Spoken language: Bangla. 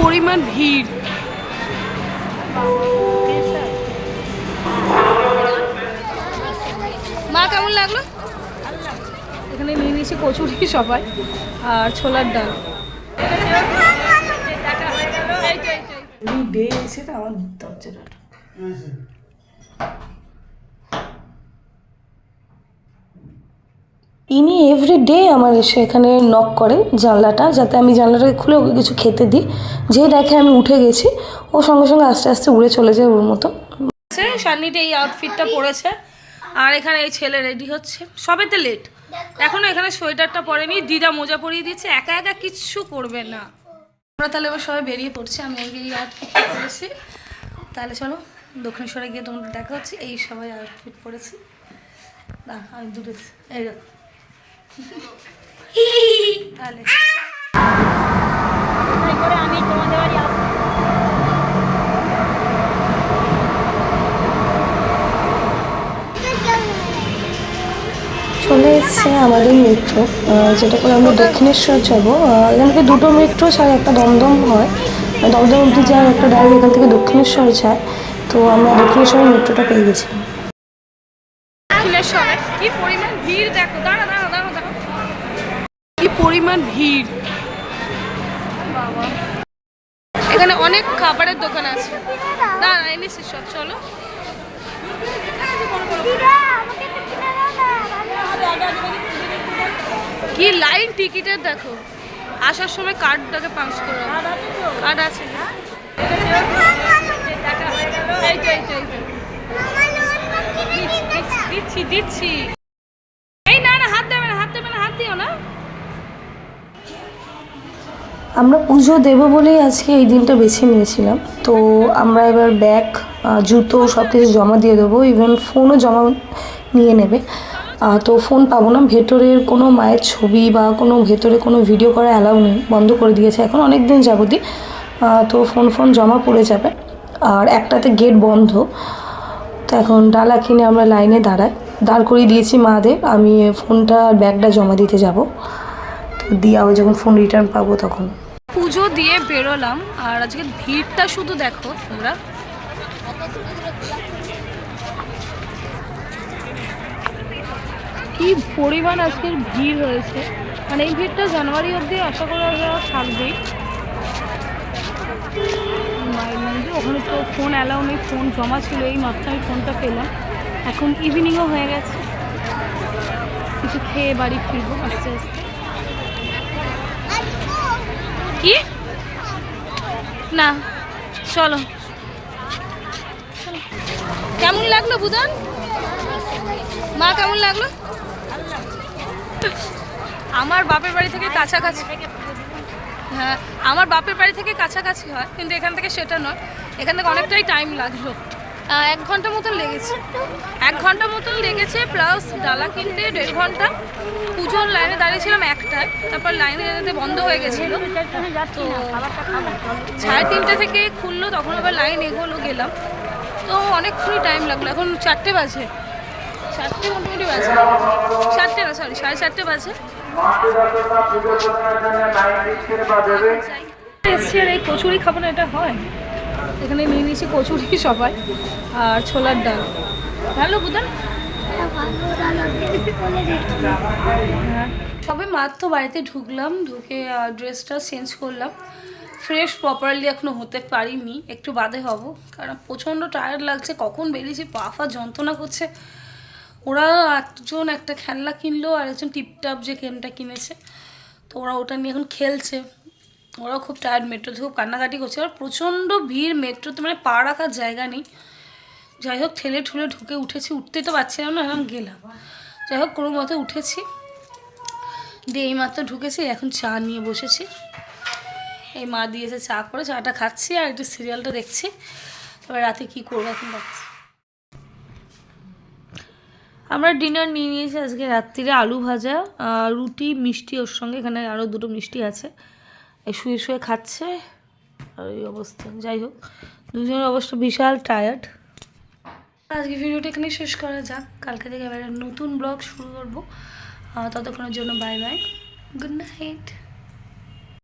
পরিমাণ ভিড়? মা কেমন লাগল? এখানে নিয়ে নিয়েছি কচুরি সবাই আর ছোলার ডাল। ডে এসে তো আমার দরজাটা ইনি এভরি ডে আমার এসে এখানে নক করে জানলাটা, যাতে আমি জানলাটাকে খুলে ওকে কিছু খেতে দিই। যে দেখে আমি উঠে গেছি, ও সঙ্গে সঙ্গে আস্তে আস্তে উড়ে চলে যায় ওর মতো। সান্নিটা এই আউটফিটটা পরেছে। আর এখানে এই ছেলে রেডি হচ্ছে। সবেতে লেট এখনও এখানে সোয়েটারটা পরেনি। দিদা মোজা পরিয়ে দিচ্ছে একা একা কিচ্ছু করবে না। আমরা তাহলে এবার সবাই বেরিয়ে পড়ছি। আমি এই আউটফিটটা পরেছি। তাহলে চলো, দক্ষিণেশ্বরে গিয়ে তোমাদের দেখা হচ্ছে। এই সবাই আউটফিট পরেছি। না আমি দূরে এই দেখো। তাহলে আমি তোমাদের বাড়ি আসব। চলে এসছে আমাদের মেট্রো যেটা করে আমরা দক্ষিণেশ্বর যাব। এখান থেকে দুটো মেট্রো আর একটা দমদম হয়। দমদম অব্দি যায় একটা ডাইরেক্ট এখান থেকে দক্ষিণেশ্বর যায়। তো আমরা দক্ষিণেশ্বরের মেট্রোটা পেয়ে গেছি। দক্ষিণেশ্বরে। কি পরিমাণ ভিড় দেখো। দাঁড়া দাঁড়া পরিমাণ ভিড়। এখানে অনেক খাবারের দোকান আছে। না না এনেছি সব চলো। কি লাইন টিকিটের দেখো। আসার সময় কার্ডটাকে পাঞ্চ করো কার্ড আছে না? দিচ্ছি, দিচ্ছি, আমরা পুজো দেবো বলেই আজকে এই দিনটা বেছে নিয়েছিলাম। তো আমরা এবার ব্যাগ জুতো সব কিছু জমা দিয়ে দেবো ইভেন ফোনও জমা নিয়ে নেবে। তো ফোন পাবো না, ভেতরের কোনো মায়ের ছবি বা কোনো ভেতরে কোনো ভিডিও করা অ্যালাউ নেই, বন্ধ করে দিয়েছে। এখন অনেক দিন যাবতই তো ফোন ফোন জমা পড়ে যাবে। আর একটাতে গেট বন্ধ, তো এখন ডালা কিনে আমরা লাইনে দাঁড়াই। দাঁড় করিয়ে দিয়েছি মাদের, আমি ফোনটা ব্যাগটা জমা দিতে যাব। দিয়ে আবার যখন ফোন রিটার্ন পাবো তখন। পুজো দিয়ে বেরোলাম, আর আজকে ভিড়টা শুধু দেখো তোমরা। কি পরিমাণ আজকের ভিড় হয়েছে। মানে এই ভিড়টা জানুয়ারি অবধি আশা করা থাকবেই। মন্দির, ওখানে তো ফোন অ্যালাউ নেই ফোন জমা ছিল, এই মাত্র আমি ফোনটা পেলাম। এখন ইভিনিংও হয়ে গেছে। কিছু খেয়ে বাড়ি ফিরবো আস্তে আস্তে। কি? না, চলো। কেমন লাগল বুদান মা, কেমন লাগল? আমার বাপের বাড়ি থেকে কাছাকাছি। হ্যাঁ আমার বাপের বাড়ি থেকে কাছাকাছি হয়, কিন্তু এখান থেকে সেটা নয়। এখান থেকে অনেকটাই টাইম লাগল। এক ঘণ্টা মতন লেগেছে। এক ঘণ্টা মতন লেগেছে প্লাস ডালা কিনতে দেড় ঘণ্টা। পুজোর লাইনে দাঁড়িয়েছিলাম একটায়, তারপর লাইনে যেতে বন্ধ হয়ে গেছিল। তো সাড়ে তিনটে থেকে খুললো, তখন আবার লাইন এগোলো গেলাম। তো অনেকক্ষণই টাইম লাগল, এখন চারটে বাজে। চারটে মোটামুটি বাজে। চারটে না সরি সাড়ে চারটে বাজে। এসছি আর এই কচুরি খাব না, এটা হয়? এখানে নিয়ে নিয়েছি কচুরি সবাই আর ছোলার ডাল। ভালো হ্যাঁ। সবে মাত্র বাড়িতে ঢুকলাম, ঢুকে ড্রেসটা চেঞ্জ করলাম। ফ্রেশ প্রপারলি এখনও হতে পারিনি, একটু বাদে হব, কারণ প্রচণ্ড টায়ার্ড লাগছে, কখন বেরিয়েছি পা ফা যন্ত্রণা করছে। ওরা একজন একটা খেলনা কিনলো, আর একজন টিপটাপ যে গেমটা কিনেছে, তো ওরা ওটা নিয়ে এখন খেলছে। ওরাও খুব টায়ার্ড মেট্রোতে খুব কান্নাকাটি করছে। আর প্রচণ্ড ভিড় মেট্রোতে মানে পা রাখার জায়গা নেই। যাই হোক, ঠেলে ঠুলে ঢুকে উঠেছি, উঠতে তো পারছিলাম না এখন গেলাম। যাই হোক, কোনো মতে উঠেছি। দিয়ে এই মাত্র ঢুকেছি, এখন চা নিয়ে বসেছি। এই মা দিয়েছে চা করে, চাটা খাচ্ছি আর একটু সিরিয়ালটা দেখছি। এবার রাতে কী করব এখন দেখছি আমরা ডিনার নিয়ে নিয়েছি আজকে রাত্রিরে আলু ভাজা রুটি, মিষ্টি ওর সঙ্গে। এখানে আরও দুটো মিষ্টি আছে। এই শুয়ে শুয়ে খাচ্ছে আর ওই অবস্থা। যাই হোক, দুজনের অবস্থা বিশাল টায়ার্ড আজকে ভিডিওটা এখানে শেষ করা যাক। কালকে থেকে এবার নতুন ব্লগ শুরু করব। ততক্ষণের জন্য বাই বাই গুড নাইট